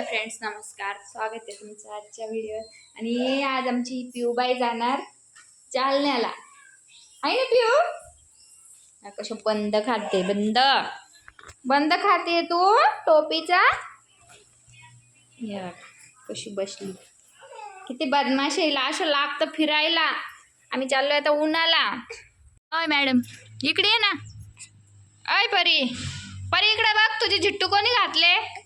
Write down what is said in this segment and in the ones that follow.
Hi friends नमस्कार. स्वागत आहे तुमचं आजच्या व्हिडिओ आणि आज आमची पिऊबाई जाणार चालण्याला आहे ना पिऊ? हा, कसं बंद खाते बंद. बंद खाते तू टोपीचा? या कशी बसली. किती बदमाश येईल असं लागतं फिरायला. आम्ही चाललोय आता उन्हाला. अय मॅडम इकडे ये ना. अय परी. परी इकडे बघ तुझे झिट्टू कोणी घातले?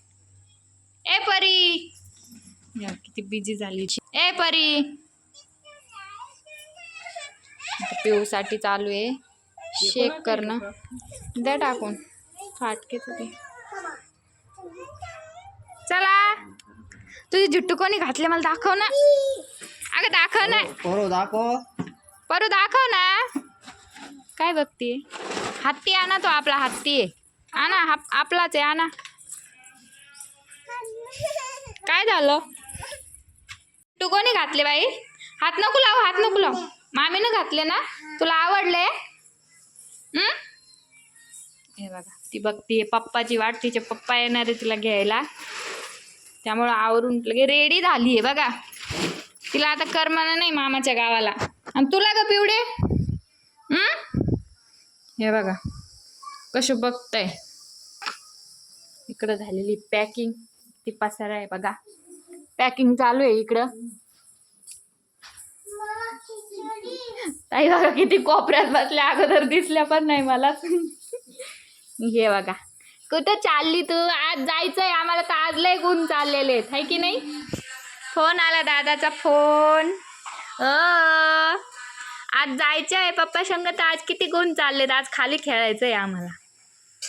ए परी. या, किती बिझी झाली. ए परी. पिऊसाठी चालू आहे. शेक करणं. द्या टाकून. फाटकेच ते. चला. तुझी झुट्टू कोणी घातले मला दाखव ना. अगं दाखव ना. पोरो दाखव. परू दाखव ना. काय बघते? हत्ती आणा तो आपला हत्ती आहे. आणा हा आपलाच आहे आणा. काय झालं? तू कोणी घातले बाई? हात नको लाव हात नको लाव. मामीनं घातले ना? तुला आवडले? हे? बघा ती बघतीये पप्पाची वाट तिचे पप्पा येणार आहे तिला घ्यायला. त्यामुळं आवरून लगे रेडी झाली आहे बघा. तिला आता करमाना नाही मामाच्या गावाला. आणि तुला ग पिवडे? हे? बघा कशी बघताय. इकडं झालेली पॅकिंग ती पसारा आहे बघा. पॅकिंग चालू आहे इकडं. ताई बघा किती कोपऱ्यात बसल्या अगोदर दिसल्या पण नाही मला. हे बघा. कुठं चालली तू? आज जायचंय आम्हाला तर आज लय गुण चाललेले आहेत. है की नाही? फोन आला दादाचा फोन. अ आज जायचं आहे पप्पा संगत तर आज किती गुण चाललेत. आज खाली खेळायचं आहे आम्हाला.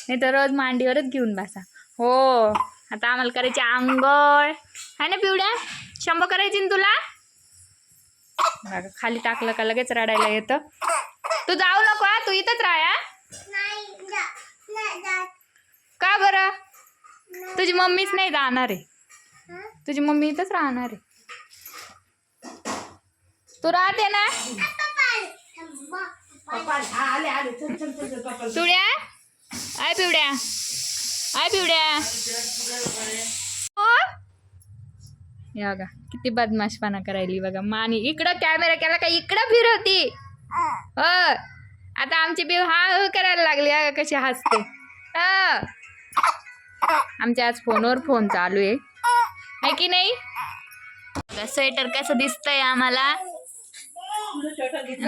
नाही तर रोज मांडीवरच घेऊन बसा. हो. आता आम्हाला करायची आंघोळ. आहे ना पिवड्या शंभर करायची ना तुला? खाली टाकलं का लगेच रडायला येतं. तू जाऊ नको तू इथंच राहा. का बरं? तुझी मम्मीच नाही जाणार आहे. तुझी मम्मी इथंच राहणार आहे. तू राहते ना? पिवड्या आय पिवड्या आय पिवड्या. हो? हे बघा किती बदमाशपणा करायली बघा. मानी इकडं कॅमेरा केला का? इकडं फिरवती. हो. आता आमची बिव हा हु करायला लागली हा कशी हसते. हो. आमच्या आज फोनवर फोन चालू आहे. आहे की नाही? स्वेटर कसं दिसतंय आम्हाला.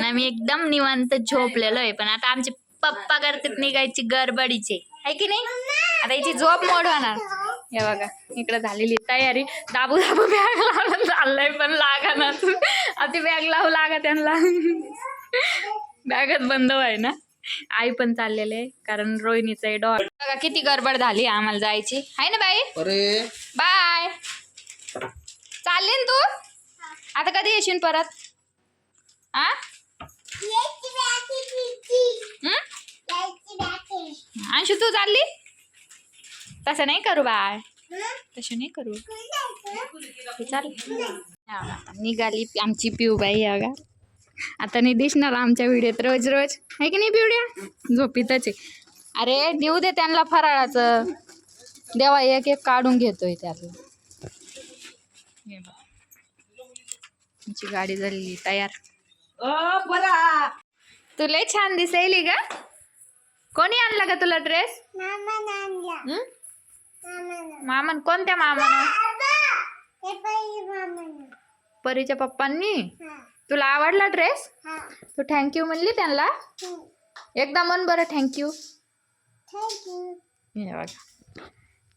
आम्ही एकदम निवांत झोपलेलो आहे पण आता आमचे पप्पा करतात निघायची गडबडीचे. आहे की नाही? आता याची झोप मोड होणार हे बघा इकडे झालेली तयारी. दाबू दाबू बॅग लावून चाललंय पण लागा ना आता बॅग लावू लागा त्यांना. बॅगच बंद व्हाय ना. आई पण चाललेले आहे कारण रोहिणीचं आहे डॉट बघा किती गडबड झाली आम्हाला जायची. आहे ना बाई? अरे. बाय. चालले ना तू? आता कधी येशील परत? आ? हं? अंशू तू चालली? तसं नाही करू बाय तसं नाही करू. चाल निघाली आमची पिऊबाई अगा आता नाही दिसणार आमच्या व्हिडिओत रोज रोज. आहे की नाही पिवड्या? झोपीतच आहे. अरे देऊ दे त्यांना फराळाचं. देवा एक एक काढून घेतोय त्यातलं. हे. आमची गाडी झालेली तयार. बरा तू लय छान दिसायली का कोणी आणला का तुला ड्रेस मामन कोणत्या मामानं? परीच्या पप्पांनी? तुला आवडला ड्रेस? तू थँक्यू म्हणली त्यांना? एकदा म्हण बरं थँक्यू हे बघा.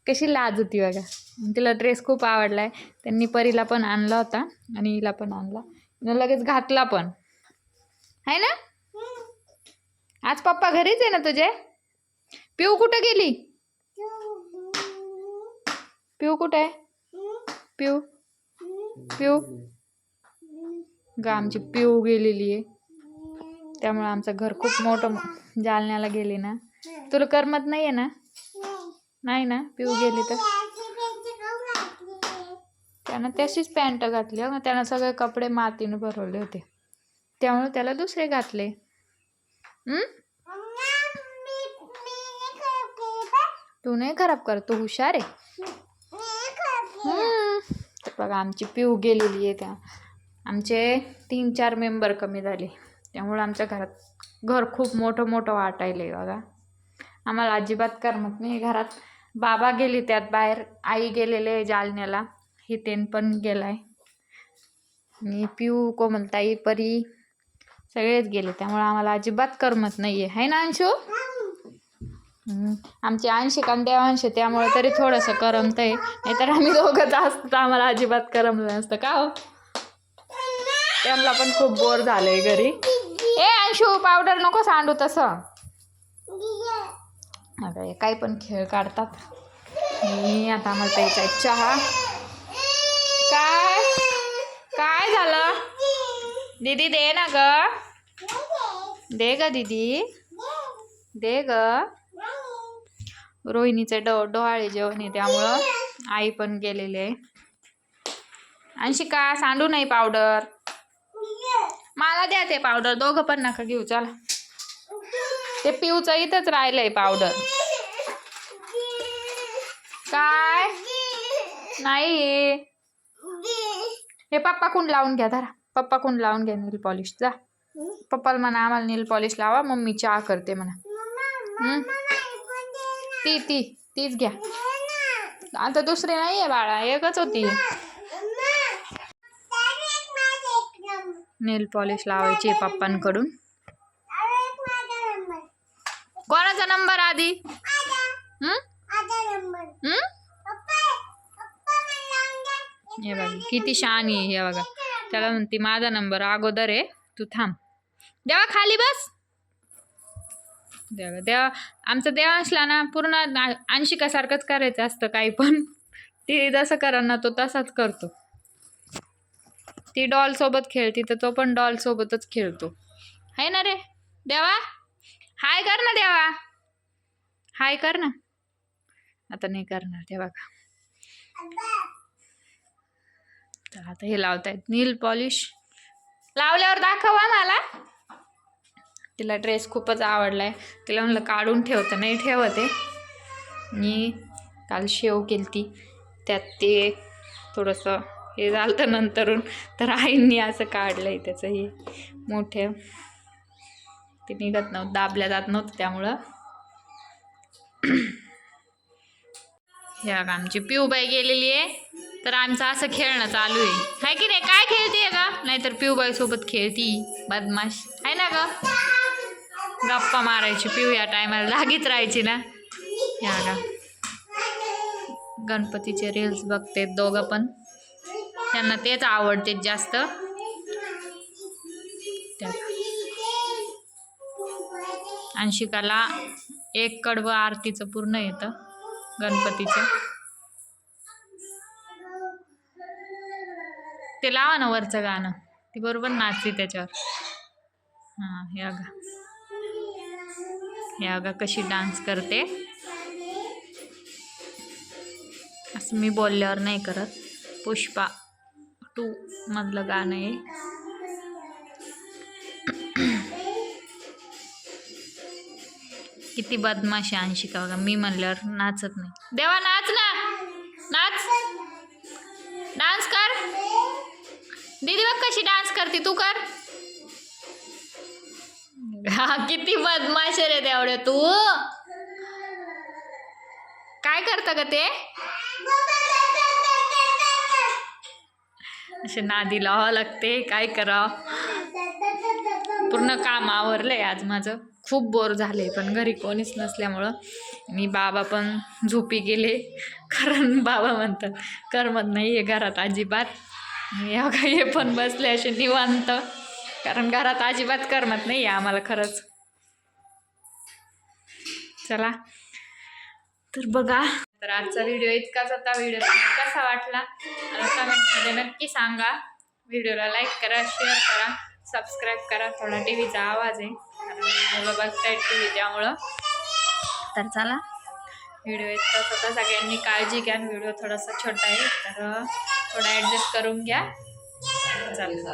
कशी लाज होती बघा. तिला ड्रेस खूप आवडलाय. त्यांनी परीला पण आणला होता आणि हिला पण आणला. लगेच घातला पण. आहे ना? आज पप्पा घरीच आहे ना तुझे? पिऊ कुठं गेली? पिऊ कुठे आहे? पिऊ. पिऊ. गा आमची पिऊ गेलेली आहे. त्यामुळे आमचं घर खूप मोठं जालन्याला गेले ना. तुला करमत नाही आहे ना? नाही ना? पिऊ गेली तर? त्यानं तशीच पॅन्ट घातली मग त्यानं सगळे कपडे मातीनं भरवले होते. त्यामुळे त्याला दुसरे घातले. तू नाही खराब कर तू हुशार आहे? बघा आमची पिऊ गेलेली आहे त्या. आमचे तीन चार मेंबर कमी झाले. त्यामुळं आमच्या घरात घर खूप मोठं मोठं वाटायलं आहे बघा. आम्हाला अजिबात करमत नाही. घरात बाबा गेले त्यात बाहेर आई गेलेले आहे जालन्याला. हितेन पण गेलाय. आणि पिऊ कोमलताई परी सगळेच गेले. त्यामुळे आम्हाला अजिबात करमत नाही आहे ना अंशू? आमचे ऐंशी आणि देवांश त्यामुळे तरी थोडंसं करमत आहे नाहीतर आम्ही दोघंच असतो तर आम्हाला अजिबात करमलं नसतं. का हो? त्यांना पण खूप बोर झालंय घरी. ए अंशू पावडर नको सांडू तसं. अगं काही पण खेळ काढतात. मी आता आम्हाला प्यायचा इच्छा चहा. काय? काय झालं? दीदी दे ना ग. दे ग दीदी. दे ग. रोहिणीचे डो डोहाळे जेवण आहे त्यामुळं आई पण गेलेली आहे. अंशिका सांडू नाही पावडर? मला द्या ते पावडर दोघं पण नका घेऊ चला. ते पिऊचं इथंच राहिलंय पावडर. काय? नाही हे. पप्पा कोण लावून घ्या धरा पप्पा कोण लावून घ्या नील पॉलिश. जा. पप्पाला म्हणा आम्हाला नील पॉलिश लावा मम्मी चहा करते म्हणा. ती ती तीच घ्या. आता दुसरी नाही आहे बाळा एकच होती. नेल पॉलिश लावायची पप्पांकडून. कोणाचा नंबर आधी? हे बघा किती शान आहे हे बघा. त्याला म्हणते माझा नंबर अगोदर आहे तू थांब. देवा खाली बस. देवा देवा आमचं देवांशला ना पूर्ण अंशिकासारखंच करायचं असतं काही पण. ती जसं करा ना तो तसाच करतो. ती डॉल सोबत खेळती तर तो पण डॉल सोबतच खेळतो. आहे ना रे? देवा? हाय कर ना देवा. हाय कर ना. आता नाही करणार देवा का तर आता हे लावतायत. नील पॉलिश. लावल्यावर दाखवा मला. तिला ड्रेस खूपच आवडलाय. तिला म्हणलं काढून ठेवतं नाही ठेवते. मी काल शेव केलती. त्यात ते थोडंसं हे झालं तर नंतरून तर आईंनी असं काढलंय त्याचं हे मोठे. ते निघत नव्हतं दाबल्या जात नव्हतं त्यामुळं. हे बघा आमची पिऊबाई गेलेली आहे. तर आमचं असं खेळणं चालू आहे. हाय की नाही? काय खेळते का नाहीतर पिऊबाई सोबत खेळती बदमाश. आहे ना ग? गप्पा मारायची पिऊ या टायमाला जागीच राहायची ना. या का गणपतीचे रील्स बघते दोघं पण. त्यांना तेच आवडते जास्त. त्यात अंशिकाला एक कडवं आरतीचं पूर्ण येतं गणपतीचं. ते लावा ना वरचं गाणं. ती बरोबर नाचते त्याच्यावर. हां हे अगं हे अगा कशी डान्स करते. असं मी बोलल्यावर नाही करत. पुष्पा टू मधलं गाणं आहे. किती बदमाशी अंशिका बघा. मी म्हणल्यावर नाचत नाही. देवा नाच ना. नाच. डान्स कर. दीदी बघ कशी डान्स करते. तू कर. हा किती बदमाश रे तेवढे तू? काय करत का ते? असे नादी लावावं लागते काय करा पूर्ण काम आवरलंय आज माझं. खूप बोर झाले पण घरी कोणीच नसल्यामुळं. मी बाबा पण झोपी गेले कारण बाबा म्हणतात करमत नाही आहे घरात अजिबात. या काही हे पण बसले असे निवांत. कारण घरात अजिबात करमत नाही आहे आम्हाला खरंच. चला. तर बघा. तर आजचा व्हिडिओ इतकाच होता. व्हिडिओ तुम्हाला कसा वाटला? मला कमेंटमध्ये नक्की सांगा. व्हिडिओला लाईक करा शेअर करा सबस्क्राईब करा. थोडा टी व्हीचा आवाज आहे. कारण मुलं बघतायत टी व्ही त्यामुळं. तर चला. व्हिडिओ इतकाच होता. सगळ्यांनी काळजी घ्या. व्हिडिओ थोडासा छोटा आहे. तर थोडा ॲडजस्ट करून घ्या. चालेल